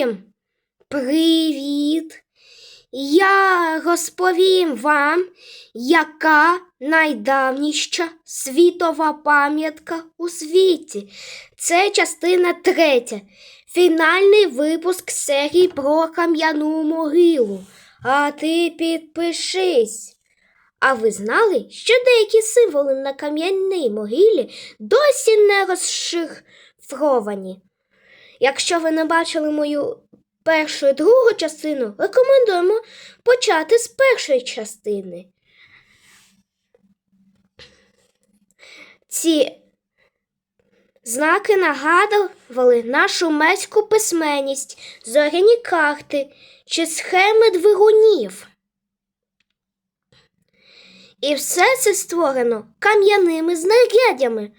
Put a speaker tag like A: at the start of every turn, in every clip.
A: Всім привіт! Я розповім вам, яка найдавніша світова пам'ятка у світі. Це частина третя. Фінальний випуск серії про кам'яну могилу. А ти підпишись. А ви знали, що деякі символи на кам'яній могилі досі не розшифровані? Якщо ви не бачили мою першу і другу частину, рекомендуємо почати з першої частини. Ці знаки нагадували нашу меську письменність, зоряні карти чи схеми двигунів. І все це створено кам'яними знаряддями,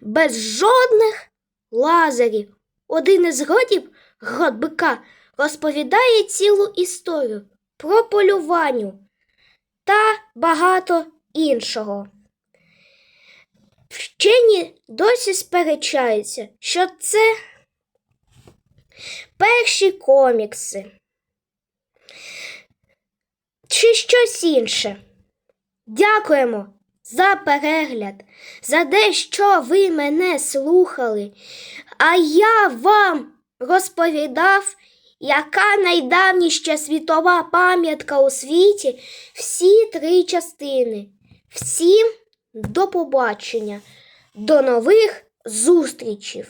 A: без жодних лазерів. Один із родів грот бика розповідає цілу історію про полювання та багато іншого. Вчені досі сперечаються, що це перші комікси чи щось інше. Дякуємо за перегляд, за те, що ви мене слухали. А я вам розповідав, яка найдавніша світова пам'ятка у світі всі три частини. Всім до побачення, до нових зустрічей!